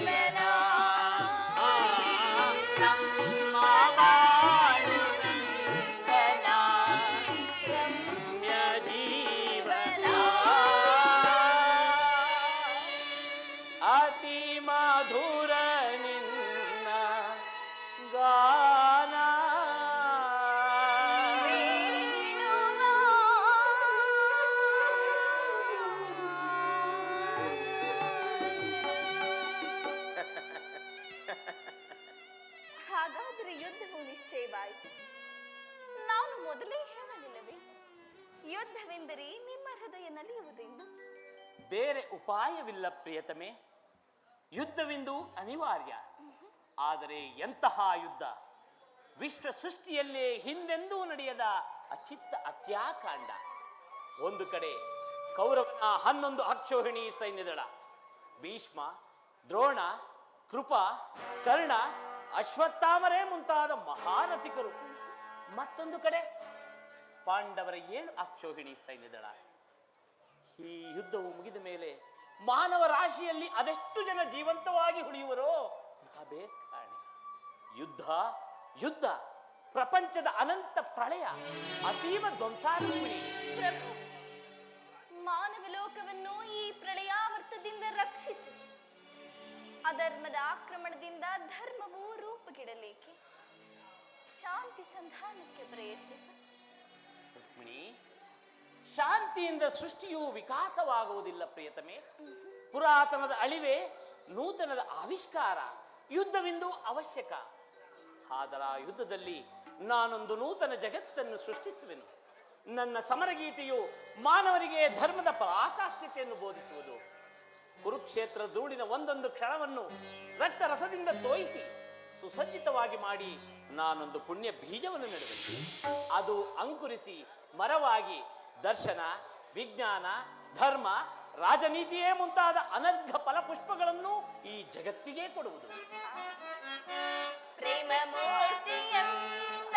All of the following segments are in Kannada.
Amen. ಮೊದಲೇ ಹೇಳಲಿಲ್ಲವೇ? ಯುದ್ಧವೆಂದರೆ ನಿಮ್ಮ ಹೃದಯ ನಲಿಯುವುದೆಂದು ಬೇರೆ ಉಪಾಯವಿಲ್ಲ ಪ್ರಿಯತಮೆ. ಯುದ್ಧವೆಂದು ಅನಿವಾರ್ಯ. ಆದರೆ ಎಂತಹ ಯುದ್ಧ? ವಿಶ್ವ ಸೃಷ್ಟಿಯಲ್ಲೇ ಹಿಂದೆಂದೂ ನಡೆಯದ ಅಚಿತ್ತ ಅತ್ಯಾಕಾಂಡ ಒಂದು ಕಡೆ ಕೌರವನ ಹನ್ನೊಂದು ಅಕ್ಷೋಹಿಣಿ ಸೈನ್ಯದಳ. ಭೀಷ್ಮ, ದ್ರೋಣ, ಕೃಪ, ಕರ್ಣ, ಅಶ್ವತ್ಥಾಮರೇ ಮುಂತಾದ ಮಹಾರಥಿಕರು. ಮತ್ತೊಂದು ಕಡೆ ಪಾಂಡವರ ಏಳು ಅಕ್ಷೋಹಿಣಿ ಸೈನ್ಯದಳ. ಈ ಯುದ್ಧವು ಮುಗಿದ ಮೇಲೆ ಮಾನವ ರಾಶಿಯಲ್ಲಿ ಅದೆಷ್ಟು ಜನ ಜೀವಂತವಾಗಿ ಉಳಿಯುವರೋ ನಾವೇ ಕಾಣೆ. ಯುದ್ಧ ಯುದ್ಧ, ಪ್ರಪಂಚದ ಅನಂತ ಪ್ರಳಯ ಅಸೀಮ ಧ್ವಂಸಾರೂಪಿಣಿ ಪ್ರಭು ಮಾನವ ಲೋಕವನ್ನು ಈ ಪ್ರಳಯಾವರ್ತದಿಂದ ರಕ್ಷಿಸಿ. ಅಧರ್ಮದ ಆಕ್ರಮಣದಿಂದ ಧರ್ಮವು ರೂಪುಗಿಡಲೇಕೆ. ಶಾಂತಿ ಸಂಧಾನಕ್ಕೆ ಪ್ರಯತ್ನಿಸು. ರುಕ್ಮಿಣಿ, ಶಾಂತಿಯಿಂದ ಸೃಷ್ಟಿಯು ವಿಕಾಸವಾಗುವುದಿಲ್ಲ ಪ್ರಿಯತಮೆ. ಪುರಾತನದ ಅಳಿವೆ, ನೂತನದ ಆವಿಷ್ಕಾರ, ಯುದ್ಧವೆಂದು ಅವಶ್ಯಕ. ಆದರ ಯುದ್ಧದಲ್ಲಿ ನಾನೊಂದು ನೂತನ ಜಗತ್ತನ್ನು ಸೃಷ್ಟಿಸುವೆನು. ನನ್ನ ಸಮರಗೀತೆಯು ಮಾನವರಿಗೆ ಧರ್ಮದ ಪರಾಕಾಷ್ಠತೆಯನ್ನು ಬೋಧಿಸುವುದು. ಕುರುಕ್ಷೇತ್ರ ಧೂಳಿನ ಒಂದೊಂದು ಕ್ಷಣವನ್ನು ರಕ್ತ ರಸದಿಂದ ತೋಯಿಸಿ ಸುಸಜ್ಜಿತವಾಗಿ ಮಾಡಿ ನಾನೊಂದು ಪುಣ್ಯ ಬೀಜವನ್ನು ನೆಡುವೆ ಅದು ಅಂಕುರಿಸಿ ಮರವಾಗಿ ದರ್ಶನ, ವಿಜ್ಞಾನ, ಧರ್ಮ, ರಾಜನೀತಿಯೇ ಮುಂತಾದ ಅನರ್ಘ ಫಲಪುಷ್ಪಗಳನ್ನು ಈ ಜಗತ್ತಿಗೆ ಕೊಡುವುದು. ಪ್ರೇಮ ಮೂರ್ತಿಯಂದ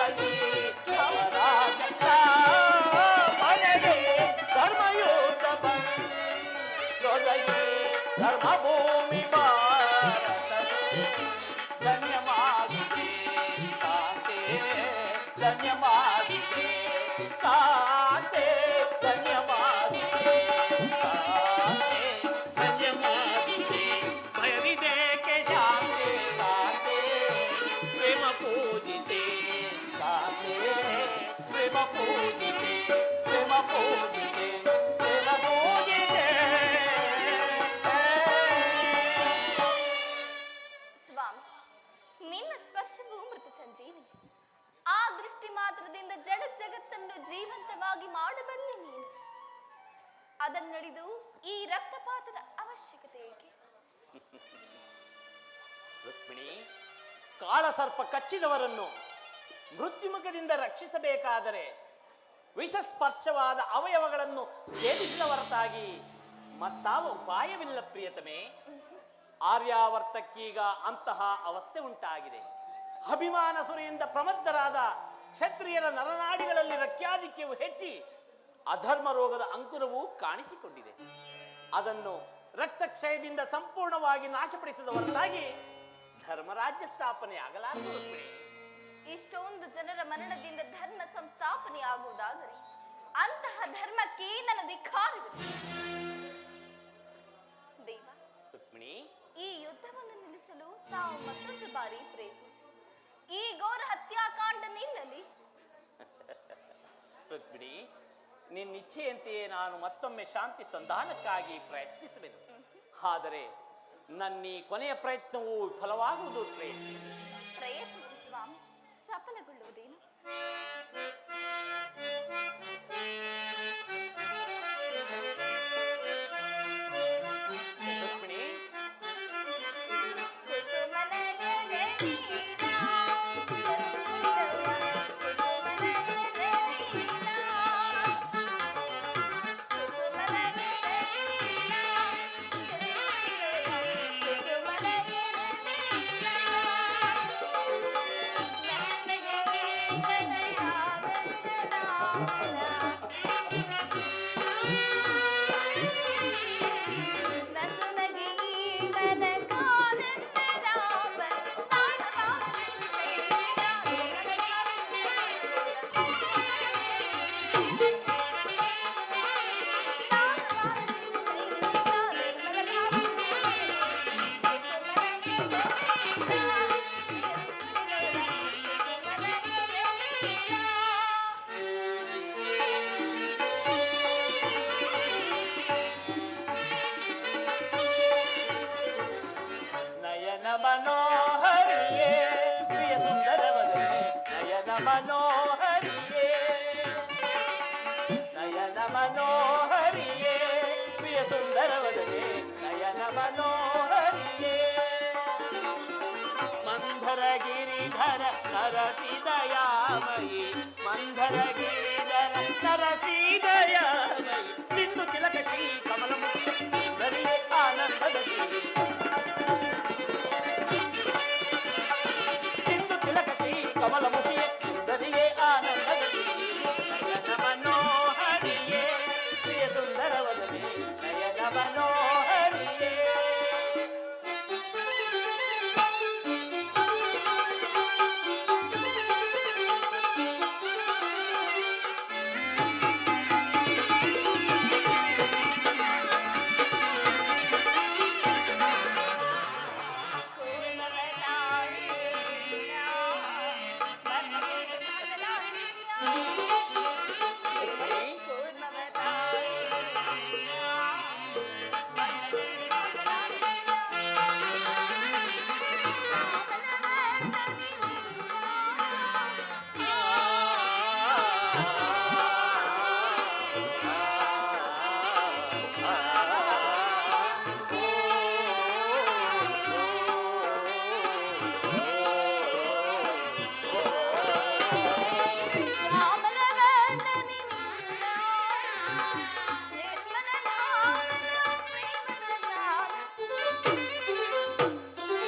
কালী ಸ್ವಾಮಿ ನಿನ್ನ ಸ್ಪರ್ಶವು ಮೃತ ಸಂಜೀವಿನಿ. ಆ ದೃಷ್ಟಿ ಮಾತ್ರದಿಂದ ಜಡ ಜಗತ್ತನ್ನು ಜೀವಂತವಾಗಿ ಮಾಡಬಲ್ಲೆ ನೀನು. ಅದನ್ನಡಿದು ಈ ರಕ್ತಪಾತದ ಅವಶ್ಯಕತೆ ಏಕೆ? ರುಕ್ಮಿಣಿ, ಕಾಳಸರ್ಪ ಕಚ್ಚಿದವರನ್ನು ಮೃತ್ಯುಮುಖದಿಂದ ರಕ್ಷಿಸಬೇಕಾದರೆ ವಿಷಸ್ಪರ್ಶವಾದ ಅವಯವಗಳನ್ನು ಛೇದಿಸಿದ ಹೊರತಾಗಿ ಮತ್ತಾವ ಉಪಾಯವಿಲ್ಲ ಪ್ರಿಯತಮೆ. ಆರ್ಯಾವರ್ತಕ್ಕೀಗ ಅಂತಹ ಅವಸ್ಥೆ ಉಂಟಾಗಿದೆ. ಅಭಿಮಾನ ಸುರಿಯಿಂದ ಪ್ರಮತ್ತರಾದ ಕ್ಷತ್ರಿಯರ ನರನಾಡಿಗಳಲ್ಲಿ ರಕ್ಯಾಧಿಕ್ಯವು ಹೆಚ್ಚಿ ಅಧರ್ಮ ರೋಗದ ಅಂಕುರವು ಕಾಣಿಸಿಕೊಂಡಿದೆ. ಅದನ್ನು ರಕ್ತಕ್ಷಯದಿಂದ ಸಂಪೂರ್ಣವಾಗಿ ನಾಶಪಡಿಸಿದ ಹೊರತಾಗಿ ಧರ್ಮರಾಜ್ಯ ಸ್ಥಾಪನೆ ಇಷ್ಟೊಂದು ಜನರ ಮರಣದಿಂದ ಧರ್ಮ ಸಂಸ್ಥಾಪನೆ ಆಗುವುದಾದರೆ ಅಂತಹ ಧರ್ಮಕ್ಕೆ ನನ್ನ ಧಿಕ್ಕಾರವಿದೆ ದೇವ ರುಕ್ಮಿಣಿ. ಈ ಯುದ್ಧವನ್ನು ನಿಲ್ಲಿಸಲು ತಾವು ಮತ್ತೊಂದು ಬಾರಿ ಪ್ರಯತ್ನಿಸಿ. ಈ ಘೋರ ಹತ್ಯಾಕಾಂಡ ನಿಲ್ಲಲಿ. ರುಕ್ಮಿಣಿ ನಿನ್ನ ಇಚ್ಛೆಯಂತೆಯೇ ನಾನು ಮತ್ತೊಮ್ಮೆ ಶಾಂತಿ ಸಂಧಾನಕ್ಕಾಗಿ ಪ್ರಯತ್ನಿಸಬೇಕು ಆದರೆ ನನ್ನ ಈ ಕೊನೆಯ ಪ್ರಯತ್ನವು ಫಲವಾಗುವುದು ಪ್ರಯತ್ನ. ಪ್ರಯತ್ನಿಸಿ dele. ಮನೋಹರಿಯೇ. ನಯನ ಮನೋಹರಿಯೇ. ಪ್ರಿಯ ಸುಂದರವದನೆ, ನಯನ ಮನೋಹರಿಯೇ. ಮಂಧರ ಗಿರಿಧರ ನರಸಿದಯಾಮಯಿ ಮಂಧರ ಗಿರಿಧರ ನರಸಿದಯಾಮಯಿ ಸಿಂಧು ತಿಲಕ ಶ್ರೀ ಕಮಲ ಆನಂದದ ಶ್ರೀ